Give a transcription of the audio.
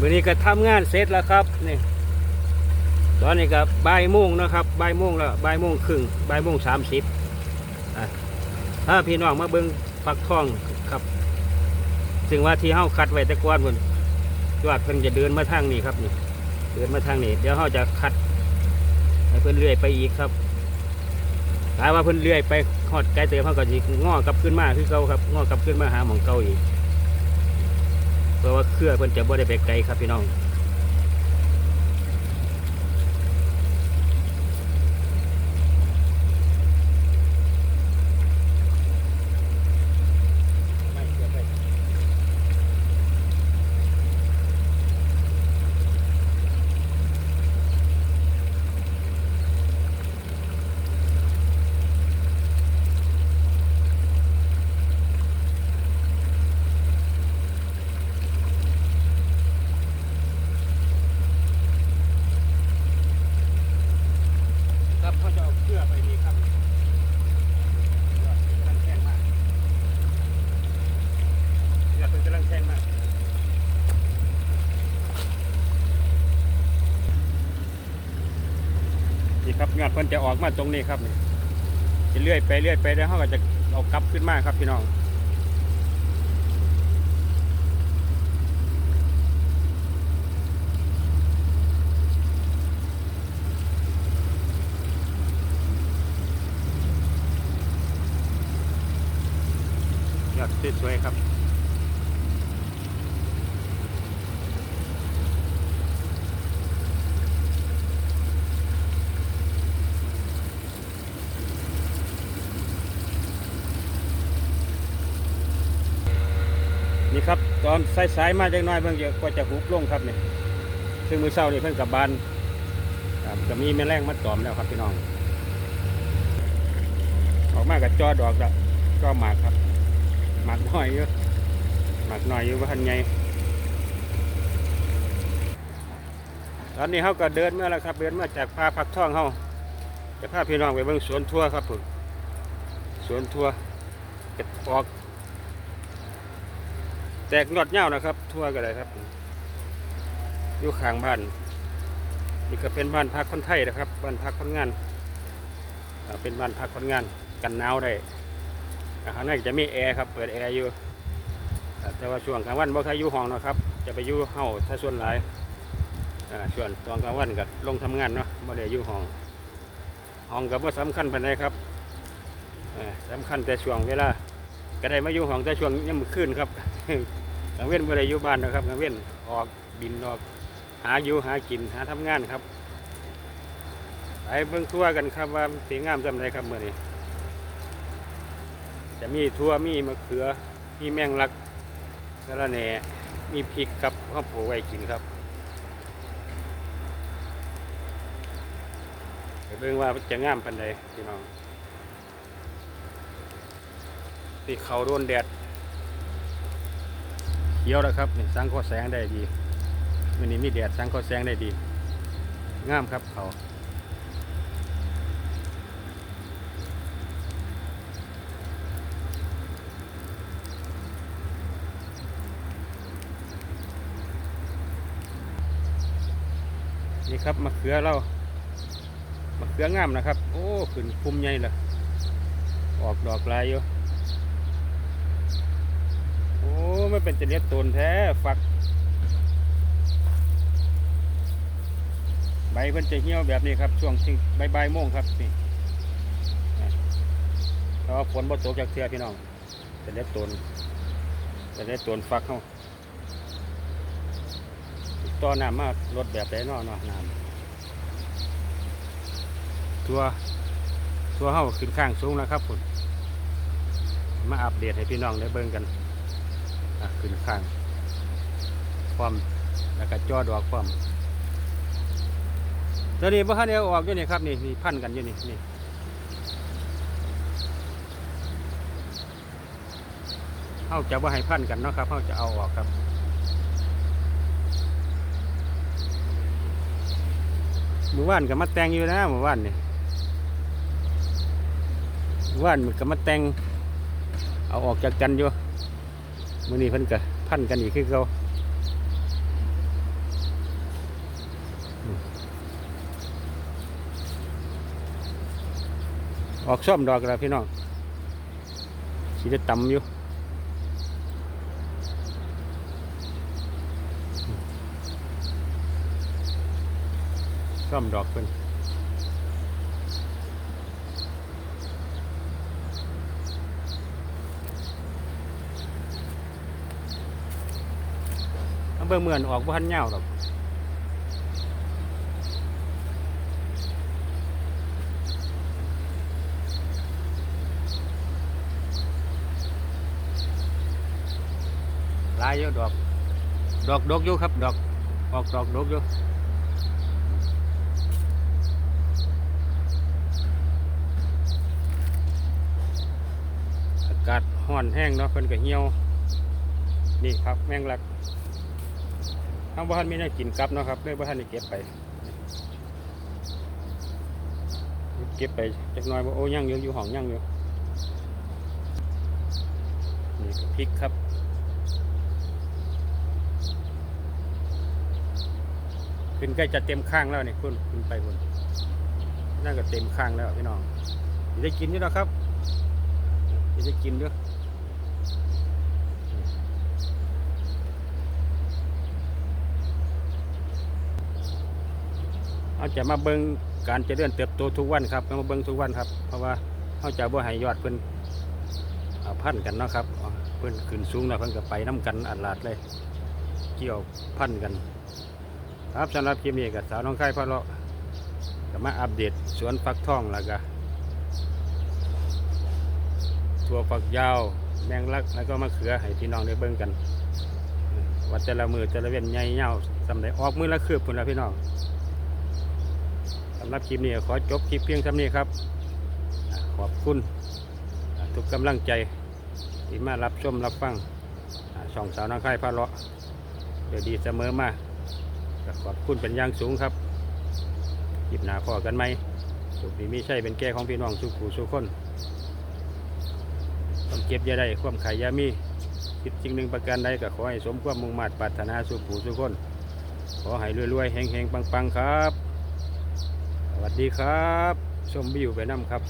มื้อนี้ก็ทำงานเสร็จแล้วครับนี่ตอนนี้ก็บ่ายโมงนะครับบ่ายโมงแล้วบ่ายโมงครึ่งบ่ายโมงสามสิบถ้าพี่น้องมาเบิ่งฟักทองครับซึ่งว่าที่เฮาคัดไว้แต่ก่อนพุ่นจวดเพิ่นจะเดินมาทางนี้ครับนี่เดินมาทางนี้ เดี๋ยวเฮาจะคัดให้เพิ่นเลื่อยไปอีกครับถ้าว่าเพิ่นเลื่อยไปฮอดไกลเติมเฮาก็สิงอกลับขึ้นมาคือเก่าครับงอกลับขึ้นมาหาหม่องเก่าอีก เพราะว่าเครือเพิ่นจะบ่ได้ไปไกลครับพี่น้อง ครับเขาจะเอาเครือไปดีครับกำลังแข็งมากเรือเป็นกำลังแข็งมากนี่ ครับยอดเพิ่นจะออกมาตรงนี้ครับนี่จะเลื่อยไปเลื่อยไปแล้วเขาก็จะเอากลับขึ้นมาครับพี่น้องยอดสวยๆครับ นี่ ครับตอนสายมาจังน้อยเพิ่งจะก็จะหุบลงครับนี่ซึ่งมือเช้านี่เพิ่งกลับบานครับก็มีแมลงมาตอมแล้วครับพี่น้อง ออกมากับจอดอกแล้วก็หมากครับหมากน้อยอยู่หมากน้อยอยู่ว่าทันไงตอนนี้เขาก็เดินมาแล้วครับเดินมาจากพาพักท่องเขาจะพาพี่น้องไปเบิ่งสวนทั่วครับผมสวนทั่วเก็บออก แตกยอดเงานะครับ ทั่วก็ได้ครับอยู่ข้างบ้านนี่ก็เป็นบ้านพักคนไทยนะครับบ้านพักคนงานเป็นบ้านพักคนงานกันหนาวได้ข้างในจะมีแอร์ครับเปิดแอร์อยู่แต่ว่าช่วงกลางวันบ่ใครอยู่ห้องนะครับ จะไปอยู่เฮาถ้าส่วนหลายอ่าช่วงตอนกลางวันก็ลงทำงานเนาะบ่ได้อยู่ห้องห้องก็บ่สำคัญปานใดครับอ่าสำคัญแต่ช่วงเวลา ก็ได้มาอยู่ห้องแต่ช่วงยามมื้อคืนครับกลางเว้นบ่ได้อยู่บ้านนะครับกลางเว้นออกบินออกหาอยู่หากินหาทำงานครับไปเบิ่งทั่วกันครับว่าสีงามจำไดครับเมื้อนี้จะมีทั่วมีมะเขือมีแมงลักสะระแหน่มีพริกครับข้าวโพดไว้กินครับไปเบิ่งว่าจะงามปันใดพี่น้อง ที่เขาโดนแดดเขียวแล้วครับนี่สังเคราะห์แสงได้ดีวันนี้มีแดดสังเคราะห์แสงได้ดี งามครับเขานี่ครับมะเขือเรามะเขืองามนะครับ โอ้ขึ้นพุ่มใหญ่ละออกดอกลายอยู่ อ้ไม่เป็นจะเลียดตนแท้ฝัก ใบเพิ่นจะเหี่ยวแบบนี้ครับ ช่วงที่ใบใบโมงครับนี่นะเพราะว่าฝนบ่ตกจากเทือพี่น้องจะเลียดตนจะเลียดตนฟักเขาต่อน้ำมากรถแบบไดเนอเนาะน้ำตัวตัวเฮาขึ้นข้างสูงนะครับคุณมาอัปเดตให้พี่น้องได้เบิ่งกัน ขึ้นข้างความแล้วก็จอดอกความตอนนี้บ่ทันได้เอาออกอยู่นี่ครับนี่นี่พันกันอยู่นี่นี่เฮาจะบ่ให้พันกันเนาะครับเฮาจะเอาออกครับหมู่บ้านก็มาแต่งอยู่นะหมู่บ้านนี่หมู่บ้านมันก็มาแต่งเอาออกจากกันอยู่ มื่อนี้เพิ่นกันพันกันอีกคือเขาออกซ่อมดอกแล้วพี่น้องสีจะต่ำอยู่ซ่อมดอกเพิ่น เบิ่งเหมือนออกบ่ทันเหี่ยาวดอกลายอยู่ดอก ดอกดอกอยู่ครับ ดอก ออกดอกดอกอยู่อากาศห้อนแห้งเนาะเพิ่นก็เหี่ยว นี่ครับแมงลัก ทางบ้านไม่ได้กินกลับนะครับเลยบ้านได้เก็บไป เก็บไปจักน่อยว่าโอ้ยังอยู่อยู่ห้องยังอยู่นี่ก็พริกครับขึ้นใกล้จะเต็มข้างแล้วนี่คุณขึ้นไปคุณน่าจะเต็มข้างแล้วพี่น้องสิได้กินอยู่แล้วครับสิได้กินด้วย เอาจะมาเบิ่งการเจริญเติบโตทุกวันครับเอามาเบิ่งทุกวันครับ เพราะว่าเขาจะบ่ให้ยอดเพิ่นพันกันเนาะครับเพิ่นขึ้นสูงแล้วเพิ่นก็ไปน้กันอัดลาดเลย เกี่ยวพันกัน ครับสำหรับคลิปนี้กับสาวน้องไข่พ่อเลาะก็มาอัปเดตสวนฟักทองแล้วก็ถั่วฝักยาวแมงลักแล้วก็มะเขือให้พี่น้องได้เบิ่งกันว่าแต่ละมือแต่ละเว้นใหญ่เงาสำเร็จออกมือละคืบพุ่นละพี่น้อง สำหรับคลิปนี้ขอจบคลิปเพียงเท่านี้ครับ ขอบคุณทุกกำลังใจที่มารับชมรับฟังช่องสาวน้องไข่พ่อเลาะเดี๋ยวดีเสมอมาขอบคุณเป็นอย่างสูงครับหยิบหนาพอกันไหมสุขดีมีใช่เป็นแก้ของพี่น้องสุขูสุขคนความเก็บยาได้ความขายยามีคิดจริงหนึ่งประการใดก็ขอให้สมความมุ่งมั่นปรารถนาสุขูสุขคน ขอให้รวยๆเฮงๆปังๆครับ วัสดีครับ ชมวิวไปน้ำครับ